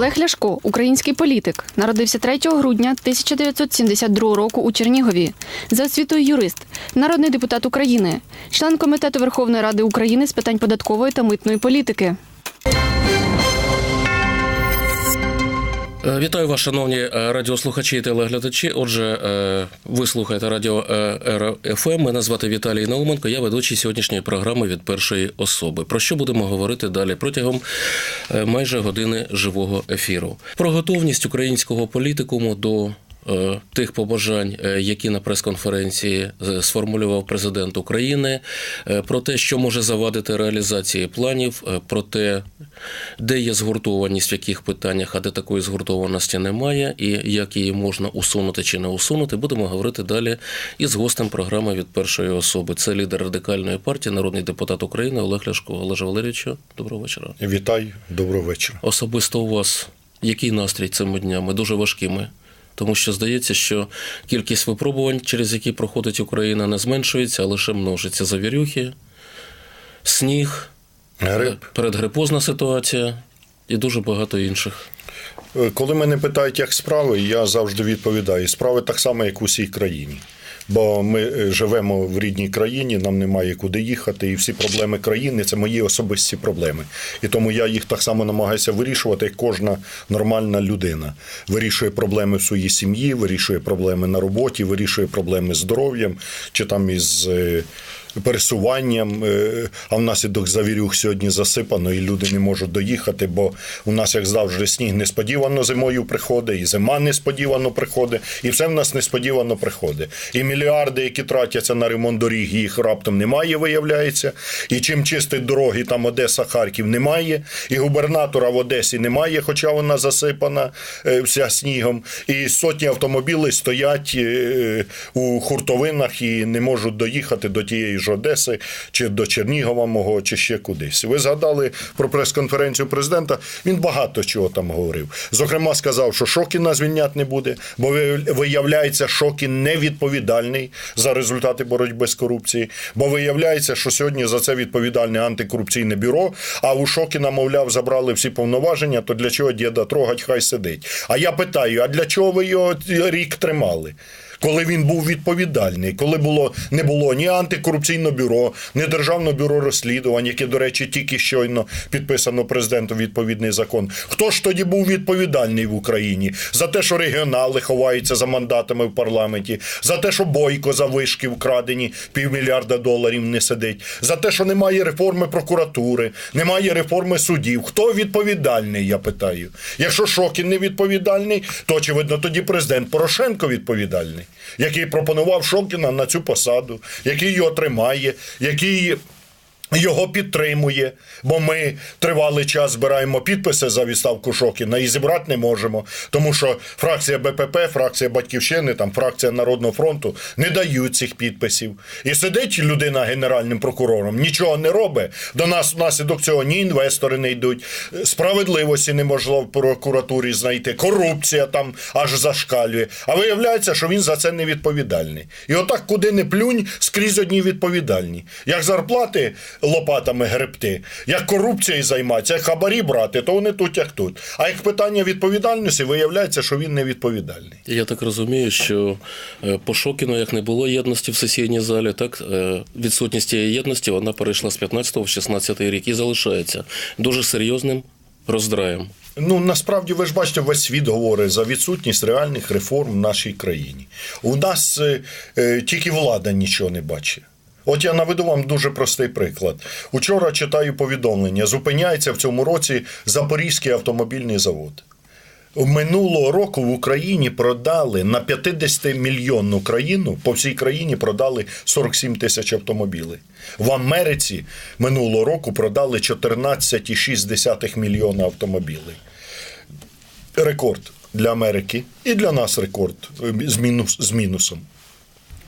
Олег Ляшко, український політик, народився 3 грудня 1972 року у Чернігові. За освітою юрист, народний депутат України, член комітету Верховної Ради України з питань податкової та митної політики. Вітаю вас, шановні е, радіослухачі і телеглядачі. Отже, е, ви слухаєте радіо РФМ. ФМ. Мене звати Віталій Науменко. Я ведучий сьогоднішньої програми від першої особи. Про що будемо говорити далі протягом е, майже години живого ефіру? Про готовність українського політикуму до. Е, Тих побажань, е, які на прес-конференції е, сформулював президент України, про те, що може завадити реалізації планів, про те, де є згуртованість в яких питаннях, а де такої згуртованості немає, і як її можна усунути чи не усунути, будемо говорити далі із гостем програми від першої особи. Це лідер радикальної партії, народний депутат України Олег Ляшко. Олеже Валерійовичу, доброго вечора. Вітаю, доброго вечора. Особисто у вас який настрій цими днями? Дуже важкими. Тому що здається, що кількість випробувань, через які проходить Україна, не зменшується, а лише множиться завірюхи, сніг, Грип. передгрипозна ситуація і дуже багато інших. Е, Коли мене питають, як справи, я завжди відповідаю: справи так само, як у всій країні. Бо ми е, живемо в рідній країні, нам немає куди їхати, і всі проблеми країни це мої особисті проблеми. І тому я їх так само намагаюся вирішувати, як кожна нормальна людина. Вирішує проблеми в своїй сім'ї, вирішує проблеми на роботі, вирішує проблеми з здоров'ям чи там із е, пересуванням. е, А внаслідок завірюх сьогодні засипано, і люди не можуть доїхати, бо у нас, як завжди, сніг несподівано зимою приходить, і зима несподівано приходить, і все в нас несподівано приходить. І мільярди, які тратяться на ремонт доріг, їх раптом немає, виявляється. І чим чистить дороги, там Одеса, Харків немає, і губернатора в Одесі немає, хоча вона засипана е, вся снігом. І сотні автомобілів стоять е, у хуртовинах і не можуть доїхати до тієї ж Одеси, чи до Чернігова мого, чи ще кудись. Ви згадали про прес-конференцію президента. Він багато чого там говорив. Зокрема, сказав, що Шокіна звільняти не буде, бо вияв- виявляється, Шокін невідповідальний за результати боротьби з корупцією. Бо виявляється, що сьогодні за це відповідальне антикорупційне бюро. А у Шокіна, мовляв, забрали всі повноваження. То для чого діда трогать, хай сидить. А я питаю: а для чого ви його рік тримали? Коли він був відповідальний, коли було не було ні антикорупційного бюро, ні державного бюро розслідувань, яке, до речі, тільки щойно підписано президентом відповідний закон. Хто ж тоді був відповідальний в Україні за те, що регіонали ховаються за мандатами в парламенті, за те, що бойко за вишки вкрадені півмільярда доларів не сидить, за те, що немає реформи прокуратури, немає реформи судів. Хто відповідальний? Я питаю. Якщо Шокін не відповідальний, то очевидно тоді президент Порошенко відповідальний, який пропонував Шокіна на цю посаду, який його тримає, який. Його підтримує, бо ми тривалий час збираємо підписи за відставку Шокіна і зібрати не можемо, тому що фракція БПП, фракція Батьківщини, там фракція Народного фронту не дають цих підписів. І сидить людина генеральним прокурором, нічого не робить. До нас внаслідок цього ні інвестори не йдуть, справедливості неможливо в прокуратурі знайти, корупція там аж зашкалює. А виявляється, що він за це не відповідальний. І отак, куди не плюнь, скрізь одні відповідальні. Як зарплати лопатами гребти, як корупцією займатися, як хабарі брати, то вони тут, як тут. А як питання відповідальності, виявляється, що він не відповідальний. Я так розумію, що е, по Шокіну, як не було єдності в сесійній залі, так е, відсутність цієї єдності вона перейшла з 15 в 16 рік і залишається дуже серйозним роздраєм. Ну насправді ви ж бачите, весь світ говорить за відсутність реальних реформ в нашій країні. У нас е, е, тільки влада нічого не бачить. От я наведу вам дуже простий приклад. Учора читаю повідомлення: зупиняється в цьому році Запорізький автомобільний завод. Минулого року в Україні продали на 50 мільйонну країну по всій країні продали 47 тисяч автомобілів. В Америці минулого року продали 14,6 мільйона автомобілів. Рекорд для Америки і для нас рекорд е, з, мінус, з мінусом.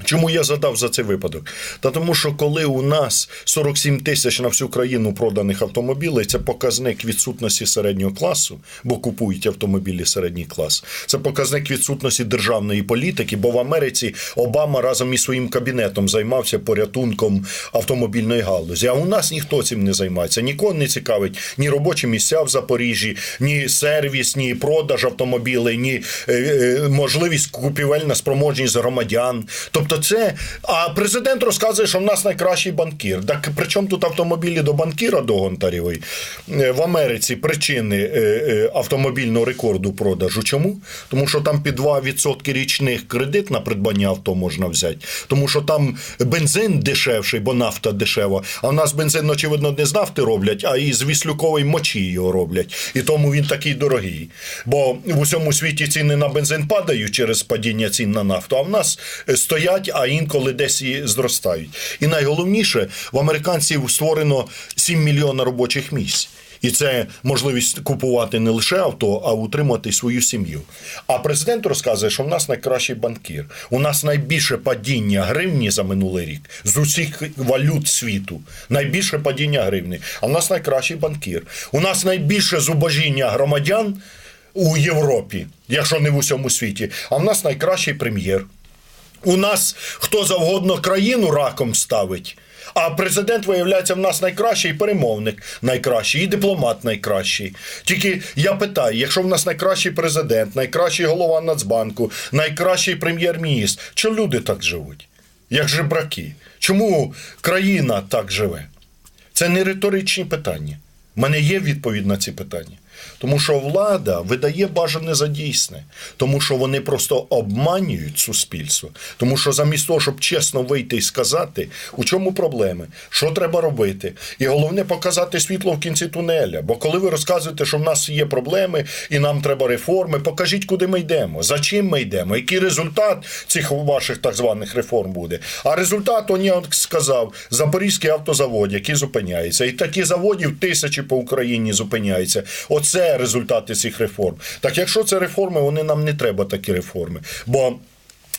Чому я задав за цей випадок? Та тому, що коли у нас 47 тисяч на всю країну проданих автомобілів, це показник відсутності середнього класу, бо купують автомобілі середній клас. Це показник відсутності державної політики, бо в Америці Обама разом із своїм кабінетом займався порятунком автомобільної галузі. А у нас ніхто цим не займається. Нікого не цікавить ні робочі місця в Запоріжжі, ні сервіс, ні продаж автомобілів, ні е, е, можливість купівельна спроможність громадян. Тобто, це а президент розказує, що в нас найкращий банкір. Так при чому тут автомобілі до банкіра до Гонтарєвої? Е, В Америці причини е, е, автомобільного рекорду продажу. Чому? Тому що там під 2% річних кредит на придбання авто можна взяти. Тому що там бензин дешевший, бо нафта дешева. А в нас бензин, очевидно, не з нафти роблять, а із віслюкової мочі його роблять. І тому він такий дорогий. Бо в усьому світі ціни на бензин падають через падіння цін на нафту, а в нас е, стоять, а інколи десь і зростають. І найголовніше, в американців створено 7 мільйонів робочих місць. І це можливість купувати не лише авто, а утримувати свою сім'ю. А президент розказує, що в нас найкращий банкір. У нас найбільше падіння гривні за минулий рік з усіх валют світу. Найбільше падіння гривні. А в нас найкращий банкір. У нас найбільше зубожіння громадян у Європі, якщо не в усьому світі. А в нас найкращий прем'єр. У нас хто завгодно країну раком ставить. А президент, виявляється, в нас найкращий перемовник найкращий, і дипломат найкращий. Тільки я питаю: якщо в нас найкращий президент, найкращий голова Нацбанку, найкращий прем'єр-міністр, чому люди так живуть? Як жебраки? Чому країна так живе? Це не риторичні питання. У мене є відповідь на ці питання. Тому що влада видає бажане за дійсне, тому що вони просто обманюють суспільство. Тому що замість того, щоб чесно вийти і сказати, у чому проблеми, що треба робити, і головне показати світло в кінці тунеля. Бо коли ви розказуєте, що в нас є проблеми і нам треба реформи, покажіть, куди ми йдемо, за чим ми йдемо, який результат цих ваших так званих реформ буде. А результат, он я сказав, Запорізький автозавод, який зупиняється, і такі заводів тисячі по Україні зупиняються. Оце результати цих реформ. Так якщо це реформи, вони нам не треба такі реформи. Бо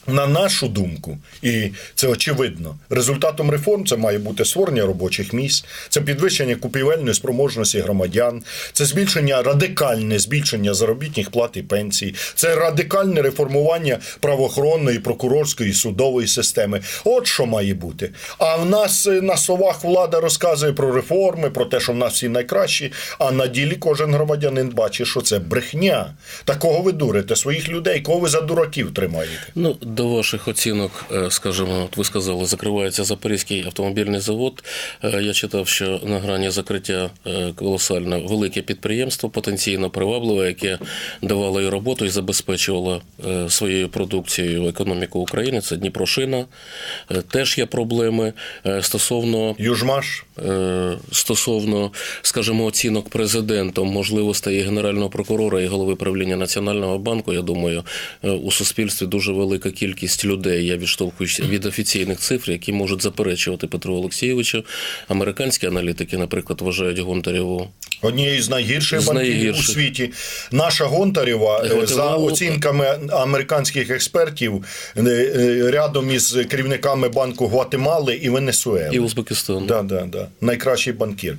на нашу думку, і це очевидно, результатом реформ це має бути створення робочих місць, це підвищення купівельної спроможності громадян, це збільшення радикальне збільшення заробітних плат і пенсій, це радикальне реформування правоохоронної, прокурорської судової системи. От що має бути. А в нас е, на словах влада розказує про реформи, про те, що в нас всі найкращі, а на ділі кожен громадянин бачить, що це брехня. Такого ви дурите своїх людей, кого ви за дураків тримаєте. Ну, до ваших оцінок, е, скажімо, от ви сказали, закривається Запорізький автомобільний завод. Е, Я читав, що на грані закриття е, колосальне велике підприємство, потенційно привабливе, яке давало і роботу і забезпечувало своєю продукцією економіку України. Це Дніпрошина. Теж є проблеми стосовно Южмаш. Стосовно, скажімо, оцінок президентом можливостей генерального прокурора і голови правління Національного банку, я думаю, у суспільстві дуже велика кількість людей. Я відштовхуюся від офіційних цифр, які можуть заперечувати Петру Олексійовичу. Американські аналітики, наприклад, вважають Гонтарєву Однією з найгірших З банків у світі. Наша Гонтарєва, е, за оцінками американських експертів, е, е, рядом із керівниками банку Гватемали і Венесуели. і Узбекистан. Да, да, да. Найкращий банкір.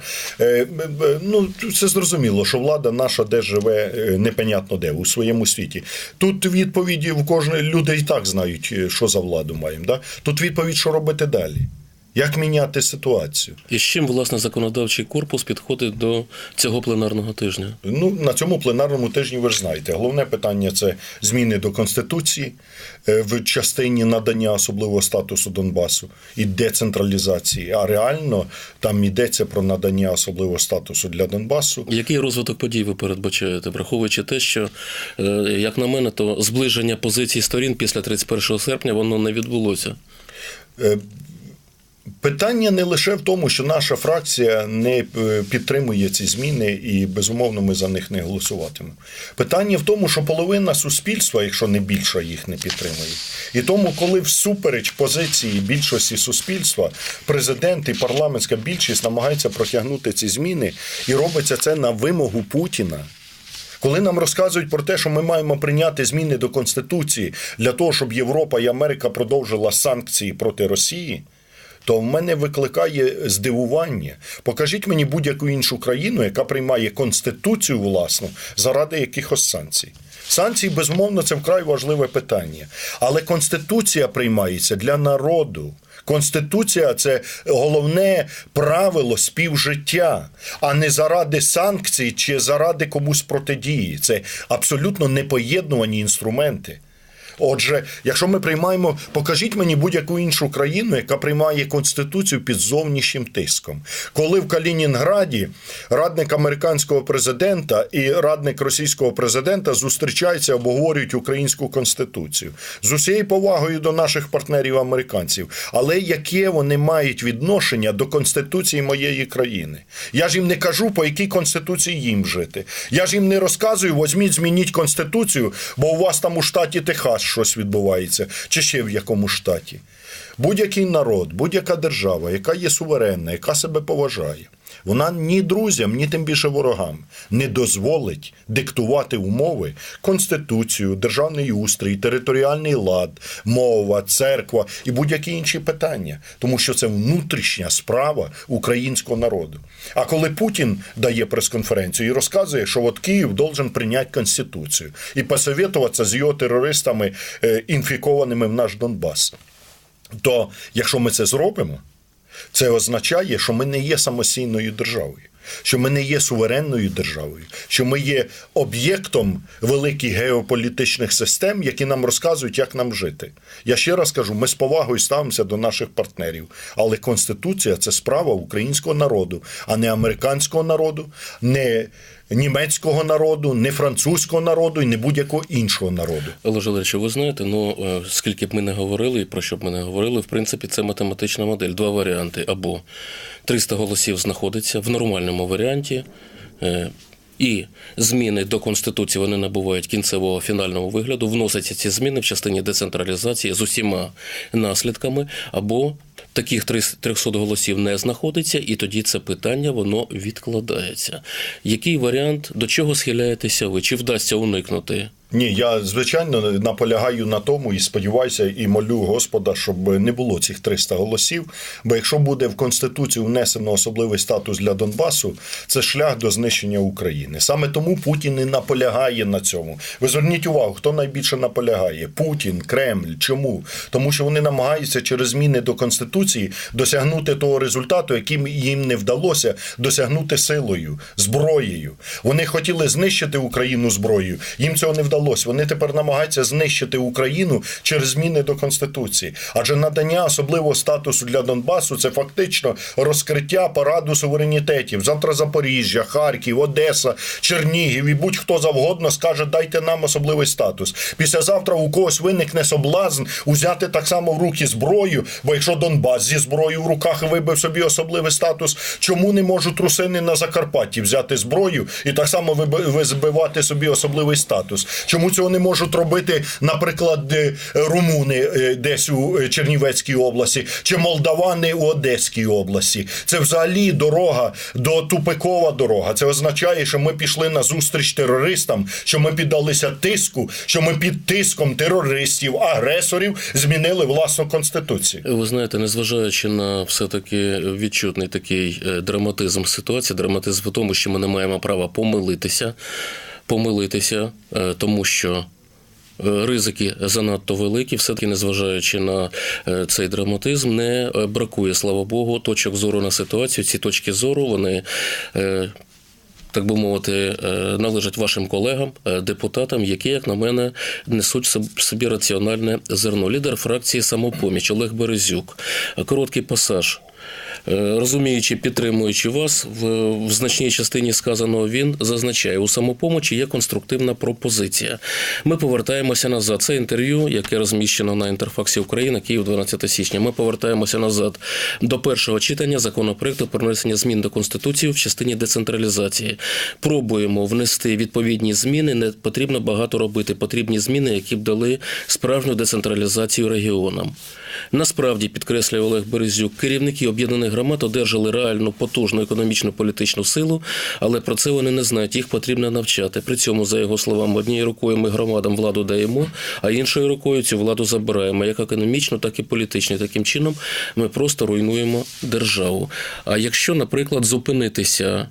Ну, це зрозуміло, що влада наша де живе непонятно де, у своєму світі. Тут відповіді в кожної люди і так знають, е, що за владу маємо. Да? Тут відповідь, що робити далі. Як міняти ситуацію? І з чим, власне, законодавчий корпус підходить до цього пленарного тижня? Ну, на цьому пленарному тижні ви ж знаєте. Головне питання це зміни до Конституції е, в частині надання особливого статусу Донбасу і децентралізації. А реально там йдеться про надання особливого статусу для Донбасу. Який розвиток подій ви передбачаєте, враховуючи те, що, е, як на мене, то зближення позицій сторін після 31 серпня воно не відбулося. Питання не лише в тому, що наша фракція не е, підтримує ці зміни, і безумовно ми за них не голосуватимемо. Питання в тому, що половина суспільства, якщо не більша, їх не підтримує. І тому, коли всупереч позиції більшості суспільства, президент і парламентська більшість намагаються протягнути ці зміни, і робиться це на вимогу Путіна. Коли нам розказують про те, що ми маємо прийняти зміни до Конституції для того, щоб Європа і Америка продовжила санкції проти Росії, то в мене викликає здивування. Покажіть мені будь-яку іншу країну, яка приймає конституцію власну заради якихось санкцій. Санкції, безумовно, це вкрай важливе питання. Але конституція приймається для народу. Конституція це головне правило співжиття, а не заради санкцій чи заради комусь протидії. Це абсолютно непоєднувані інструменти. Отже, якщо ми приймаємо, покажіть мені будь-яку іншу країну, яка приймає конституцію під зовнішнім тиском. Коли в Калінінграді радник американського президента і радник російського президента зустрічаються, обговорюють українську конституцію з усією повагою до наших партнерів американців, але яке вони мають відношення до конституції моєї країни? Я ж їм не кажу, по якій конституції їм жити. Я ж їм не розказую, возьміть, змініть конституцію, бо у вас там у штаті Техас щось відбувається, чи ще в якому штаті. Будь-який народ, будь-яка держава, яка є суверенна, яка себе поважає, вона ні друзям, ні тим більше ворогам не дозволить диктувати умови конституцію, державний устрій, територіальний лад, мова, церква і будь-які інші питання, тому що це внутрішня справа українського народу. А коли Путін дає прес-конференцію і розказує, що от Київ должен прийняти конституцію і посовітуватися з його терористами, е, інфікованими в наш Донбас, то якщо ми це зробимо. Це означає, що ми не є самостійною державою, що ми не є суверенною державою, що ми є об'єктом великих геополітичних систем, які нам розказують, як нам жити. Я ще раз кажу, ми з повагою ставимося до наших партнерів, але Конституція це справа українського народу, а не американського народу, не німецького народу, не французького народу і не будь-якого іншого народу. Олеже Валерійовичу, ви знаєте, ну е, скільки б ми не говорили і про що б ми не говорили, в принципі, це математична модель. Два варіанти. Або 300 голосів знаходиться в нормальному варіанті. е, І зміни до конституції вони набувають кінцевого фінального вигляду. Вносяться ці зміни в частині децентралізації з усіма наслідками, або таких 300 голосів не знаходиться, і тоді це питання воно відкладається. Який варіант до чого схиляєтеся ви? Чи вдасться уникнути? Ні, я звичайно наполягаю на тому і сподіваюся, і молю Господа, щоб не було цих 300 голосів. Бо якщо буде в Конституцію внесено особливий статус для Донбасу, це шлях до знищення України. Саме тому Путін і наполягає на цьому. Ви зверніть увагу, хто найбільше наполягає: Путін, Кремль. Чому? Тому що вони намагаються через зміни до Конституції досягнути того результату, яким їм не вдалося досягнути силою, зброєю. Вони хотіли знищити Україну зброєю. Їм цього не вдалося. Вони тепер намагаються знищити Україну через зміни до Конституції. Адже надання особливого статусу для Донбасу це фактично розкриття параду суверенітетів. Завтра Запоріжжя, Харків, Одеса, Чернігів і будь-хто завгодно скаже, дайте нам особливий статус. Післязавтра у когось виникне соблазн узяти так само в руки зброю, бо якщо Донбас зі зброєю в руках вибив собі особливий статус, чому не можуть русини на Закарпатті взяти зброю і так само виби- збивати собі особливий статус? Чому цього не можуть робити, наприклад, е, румуни е, десь у е, Чернівецькій області чи молдавани у Одеській області? Це взагалі дорога до тупикова дорога. Це означає, що ми пішли на зустріч терористам, що ми піддалися тиску, що ми під тиском терористів, агресорів змінили власну конституцію. Ви знаєте, незважаючи на все-таки відчутний такий драматизм ситуації, драматизм в тому, що ми не маємо права помилитися, помилитися, е, тому що. е, Ризики занадто великі, все-таки, незважаючи на е, цей драматизм, не бракує, слава Богу, точок зору на ситуацію. Ці точки зору вони так би мовити, належать вашим колегам, депутатам, які, як на мене, несуть соб- собі раціональне зерно. Лідер фракції самопоміч Олег Березюк. Короткий пасаж. Е, Розуміючи, підтримуючи вас, в, значній частині сказаного він зазначає, у самопомочі є конструктивна пропозиція. Ми повертаємося назад. Це інтерв'ю, яке розміщено на інтерфаксі Україна, Київ, 12 січня. Ми повертаємося назад до першого читання законопроекту про внесення змін до Конституції в частині децентралізації. Пробуємо внести відповідні зміни. Не потрібно багато робити. Потрібні зміни, які б дали справжню децентралізацію регіонам. Насправді, підкреслює Олег Березюк, керівники об'єднаних громад одержали реальну потужну економічну політичну силу, але про це вони не знають. Їх потрібно навчати. При цьому, за його словами, однією рукою ми громадам владу даємо, а іншою рукою цю владу забираємо, як економічну, так і політичну. Таким чином ми просто руйнуємо державу. А якщо, наприклад, зупинитися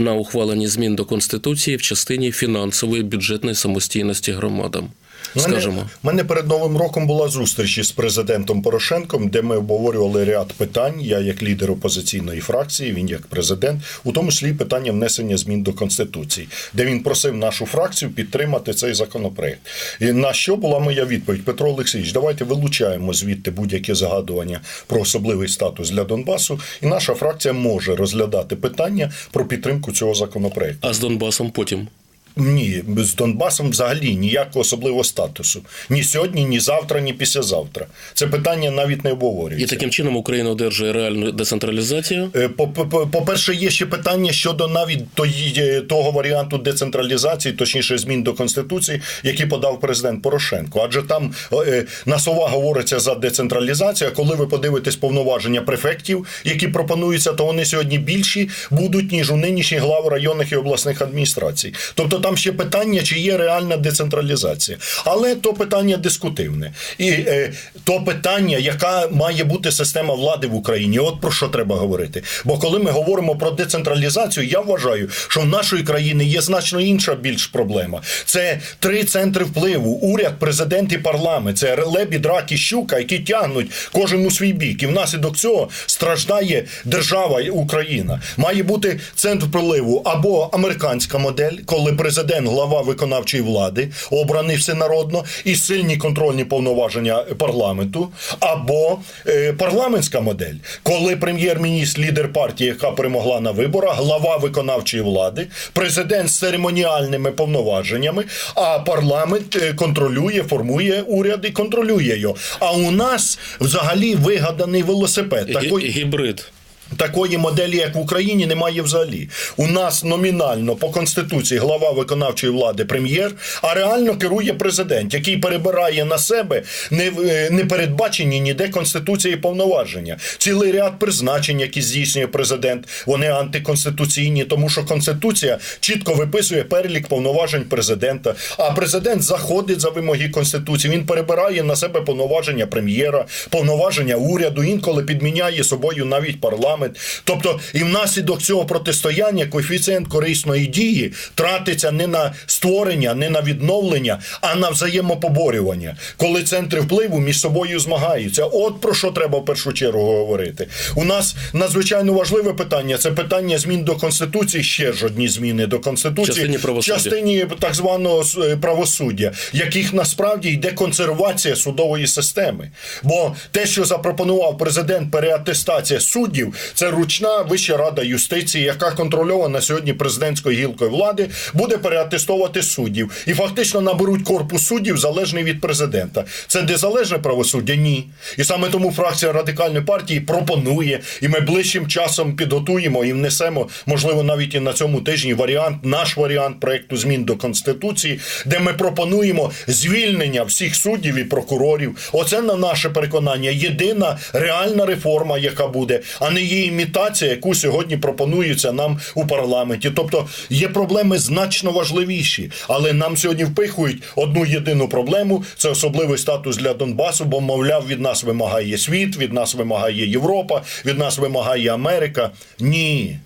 на ухваленні змін до конституції в частині фінансової бюджетної самостійності громадам, скажімо. Мене, мене перед новим роком була зустріч із президентом Порошенком, де ми обговорювали ряд питань. Я як лідер опозиційної фракції, він як президент, у тому числі питання внесення змін до конституції, де він просив нашу фракцію підтримати цей законопроект. І на що була моя відповідь? Петро Олексійович, давайте вилучаємо звідти будь-яке загадування про особливий статус для Донбасу, і наша фракція може розглядати питання про підтримку цього законопроекту. А з Донбасом потім. Ні, з Донбасом взагалі ніякого особливого статусу. Ні сьогодні, ні завтра, ні післязавтра. Це питання навіть не І таким чином Україна одержує реальну децентралізацію. Е, по- по- По-перше, є ще питання щодо навіть тої- е, того варіанту децентралізації, точніше змін до конституції, який подав президент Порошенко. Адже там е, на слова говориться за децентралізацію. а Коли ви подивитесь повноваження префектів, які пропонуються, то вони сьогодні більші будуть ніж у нинішніх глав районних і обласних адміністрацій. Тобто там ще питання, чи є реальна децентралізація. Але то питання дискутивне. І е, то питання, яка має бути система влади в Україні. От про що треба говорити. Бо коли ми говоримо про децентралізацію, я вважаю, що в нашої країни є значно інша більш проблема. Це три центри впливу: уряд, президент і парламент. Це лебідь, рак і щука, які тягнуть кожен у свій бік. І внаслідок цього страждає держава Україна. Має бути центр впливу або американська модель, коли президент, глава виконавчої влади, обраний всенародно, і сильні контрольні повноваження парламенту, або е, парламентська модель, коли прем'єр-міністр, лідер партії, яка перемогла на виборах, глава виконавчої влади, президент з церемоніальними повноваженнями, а парламент е, контролює, формує уряд і контролює його. А у нас взагалі вигаданий велосипед. Такої, Гібрид. Такої моделі, як в Україні, немає взагалі. У нас номінально по конституції глава виконавчої влади прем'єр, а реально керує президент, який перебирає на себе не, е, не передбачені ніде конституції повноваження. Цілий ряд призначень, які здійснює президент, вони антиконституційні, тому що конституція чітко виписує перелік повноважень президента. А президент заходить за вимоги конституції. Він перебирає на себе повноваження прем'єра, повноваження уряду, інколи підміняє собою навіть парламент. Тобто, і внаслідок цього протистояння коефіцієнт корисної дії тратиться не на створення, не на відновлення, а на взаємопоборювання, коли центри впливу між собою змагаються. От про що треба в першу чергу говорити. У нас надзвичайно важливе питання це питання змін до конституції. Ще ж одні зміни до конституції Частині правосуддя. частині так званого е, правосуддя, яких насправді йде консервація судової системи. Бо те, що запропонував президент, переатестація суддів, це ручна Вища рада юстиції, яка контрольована сьогодні президентською гілкою влади, буде переатестовувати суддів. І фактично наберуть корпус суддів залежний від президента. Це незалежне правосуддя? Ні. І саме тому фракція радикальної партії пропонує, і ми ближчим часом підготуємо і внесемо, можливо, навіть і на цьому тижні варіант, наш варіант проекту змін до конституції, де ми пропонуємо звільнення всіх суддів і прокурорів. Оце на наше переконання єдина реальна реформа, яка буде, а не імітація, яку сьогодні пропонується нам у парламенті. Тобто є проблеми значно важливіші, але нам сьогодні впихують одну єдину проблему: це особливий статус для Донбасу, бо мовляв від нас вимагає світ, від нас вимагає Європа, від нас вимагає Америка. Ні.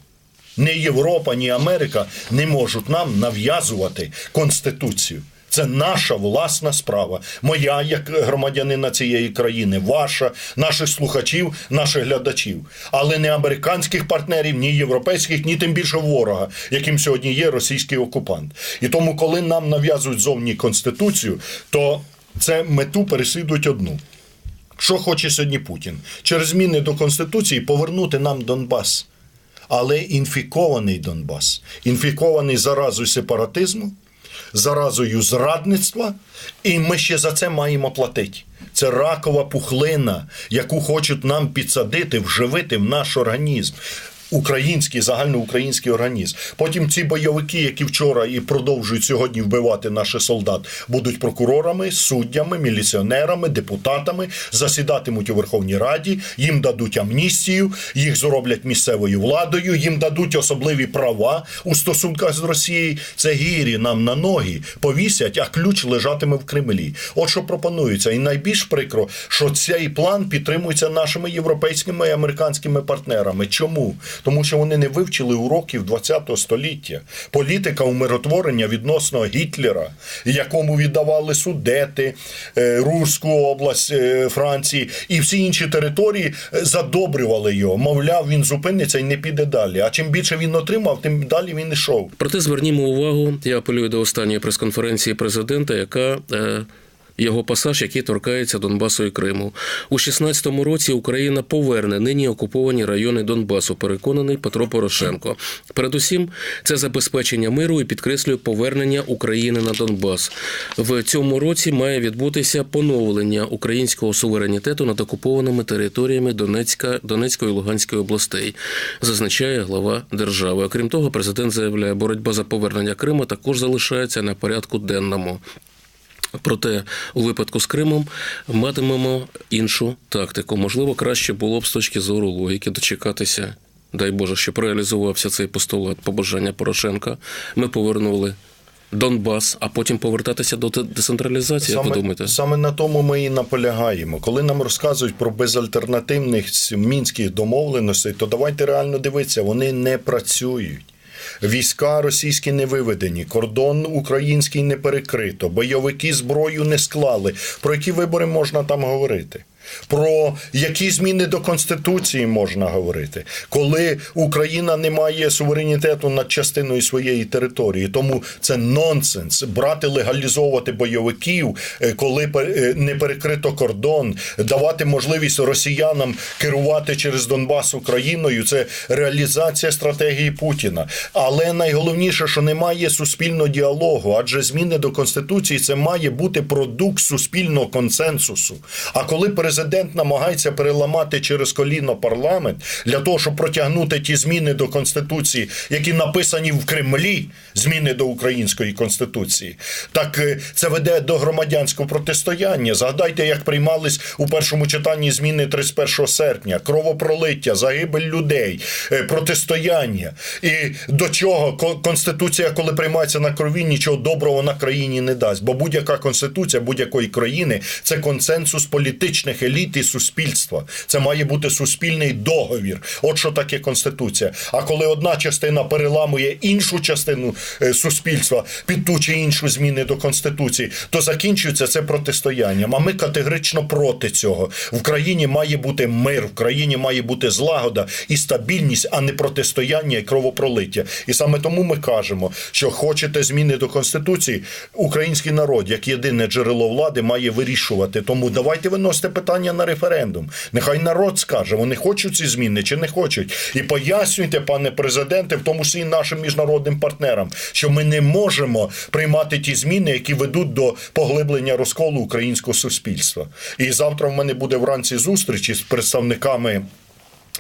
Ні Європа, ні Америка не можуть нам нав'язувати конституцію. Це наша власна справа, моя як громадянина цієї країни, ваша, наших слухачів, наших глядачів, але не американських партнерів, ні європейських, ні тим більше ворога, яким сьогодні є російський окупант. І тому, коли нам нав'язують зовні конституцію, то це мету переслідують одну. Що хоче сьогодні Путін? Через зміни до Конституції повернути нам Донбас. Але інфікований Донбас, інфікований заразою сепаратизму, заразою зрадництва, і ми ще за це маємо платити. Це ракова пухлина, яку хочуть нам підсадити, вживити в наш організм. Український загальноукраїнський організм. Потім ці бойовики, які вчора і продовжують сьогодні вбивати наших солдат, будуть прокурорами, суддями, міліціонерами, депутатами, засідатимуть у Верховній Раді, їм дадуть амністію, їх зроблять місцевою владою, їм дадуть особливі права у стосунках з Росією. Це гірі нам на ноги повісять, а ключ лежатиме в Кремлі. От що пропонується. І найбільш прикро, що цей план підтримується нашими європейськими і американськими партнерами. Чому? Тому що вони не вивчили уроків ХХ століття. Політика умиротворення відносно Гітлера, якому віддавали Судети, е, Рурську область е, Франції і всі інші території е, задобрювали його. Мовляв, він зупиниться і не піде далі. А чим більше він отримав, тим далі він йшов. Проте звернімо увагу, я апелюю до останньої прес-конференції президента, яка. Його пасаж, який торкається Донбасу і Криму, у 16-му році Україна поверне нині окуповані райони Донбасу. Переконаний Петро Порошенко. Передусім, це забезпечення миру і підкреслює повернення України на Донбас. В цьому році має відбутися поновлення українського суверенітету над окупованими територіями Донецька, Донецької і Луганської областей, зазначає глава держави. Окрім того, президент заявляє, боротьба за повернення Криму також залишається на порядку денному. Проте у випадку з Кримом матимемо іншу тактику. Можливо, краще було б з точки зору логіки дочекатися, дай Боже, щоб реалізувався цей постулат побажання Порошенка. Ми повернули Донбас, а потім повертатися до децентралізації. Ви думаєте? саме на тому ми і наполягаємо. Коли нам розказують про безальтернативних мінських домовленостей, то давайте реально дивитися, вони не працюють. Війська російські не виведені, кордон український не перекрито, бойовики зброю не склали. Про які вибори можна там говорити? Про які зміни до конституції можна говорити, коли Україна не має суверенітету над частиною своєї території, тому це нонсенс брати легалізовувати бойовиків, е, коли е, не перекрито кордон, давати можливість росіянам керувати через Донбас Україною. Це реалізація стратегії Путіна. Але найголовніше, що немає суспільного діалогу, адже зміни до конституції це має бути продукт суспільного консенсусу. А коли президент намагається переламати через коліно парламент для того, щоб протягнути ті зміни до конституції, які написані в Кремлі, зміни до української конституції, так е, це веде до громадянського протистояння. Згадайте, як приймались у першому читанні зміни 31 серпня, кровопролиття, загибель людей, е, протистояння. І до чого конституція, коли приймається на крові, нічого доброго на країні не дасть. Бо будь-яка конституція будь-якої країни це консенсус політичних еліт і суспільства. Це має бути суспільний договір. От що таке конституція. А коли одна частина переламує іншу частину е, суспільства під ту чи іншу зміни до конституції, то закінчується це протистоянням. А ми категорично проти цього. В країні має бути мир, в країні має бути злагода і стабільність, а не протистояння і кровопролиття. І саме тому ми кажемо, що хочете зміни до конституції, український народ, як єдине джерело влади, має вирішувати. Тому давайте виносити питання на референдум. Нехай народ скаже, вони хочуть ці зміни чи не хочуть. І пояснюйте, пане президенте, в тому числі і нашим міжнародним партнерам, що ми не можемо приймати ті зміни, які ведуть до поглиблення розколу українського суспільства. І завтра в мене буде вранці зустріч із представниками.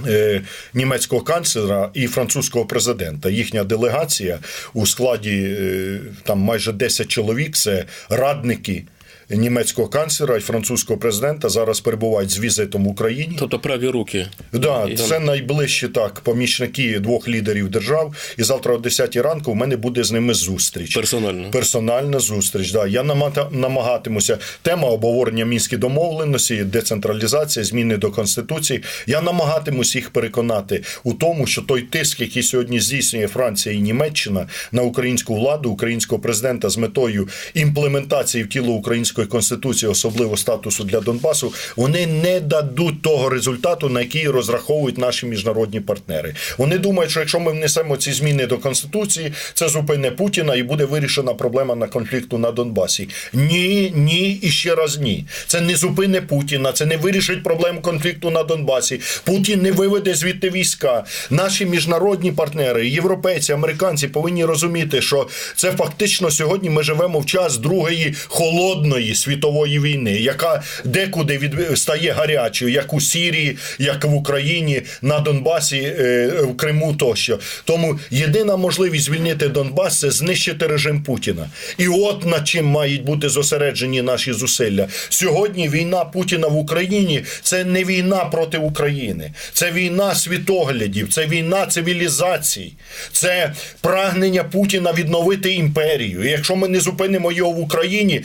е, Німецького канцлера і французького президента. Їхня делегація у складі е, там майже 10 чоловік це радники німецького канцлера і французького президента зараз перебувають з візитом в Україні. Тобто праві руки. Да, І це найближчі так помічники двох лідерів держав. І завтра о 10 ранку в мене буде з ними зустріч. Персонально. Персональна зустріч. Да. Я намагатимуся. Тема обговорення мінські домовленості, децентралізація, зміни до конституції. Я намагатимусь їх переконати у тому, що той тиск, який сьогодні здійснює Франція і Німеччина на українську владу, українського президента з метою імплементації в тіло української конституції, особливо статусу для Донбасу, вони не дадуть того результату, на який розраховують наші міжнародні партнери. Вони думають, що якщо ми внесемо ці зміни до конституції, це зупине Путіна і буде вирішена проблема на конфлікту на Донбасі. Ні, ні і ще раз ні. Це не зупине Путіна, це не вирішить проблем конфлікту на Донбасі. Путін не виведе звідти війська. Наші міжнародні партнери, європейці, американці повинні розуміти, що це фактично сьогодні ми живемо в час другої холодної Другої світової війни, яка декуди від стає гарячою, як у Сірії, як в Україні, на Донбасі, е, в Криму тощо. Тому єдина можливість звільнити Донбас це знищити режим Путіна. І от над чим мають бути зосереджені наші зусилля. Сьогодні війна Путіна в Україні це не війна проти України, це війна світоглядів, це війна цивілізацій, це прагнення Путіна відновити імперію. І якщо ми не зупинимо його в Україні,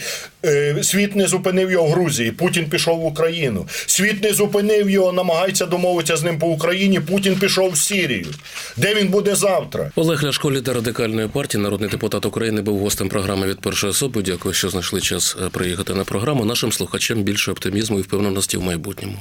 світ не зупинив його в Грузії. Путін пішов в Україну. Світ не зупинив його, намагається домовитися з ним по Україні. Путін пішов в Сірію. Де він буде завтра? Олег Ляшко, лідер радикальної партії, народний депутат України, був гостем програми від першої особи. Дякую, що знайшли час е, приїхати на програму. Нашим слухачам більше оптимізму і впевненості в майбутньому.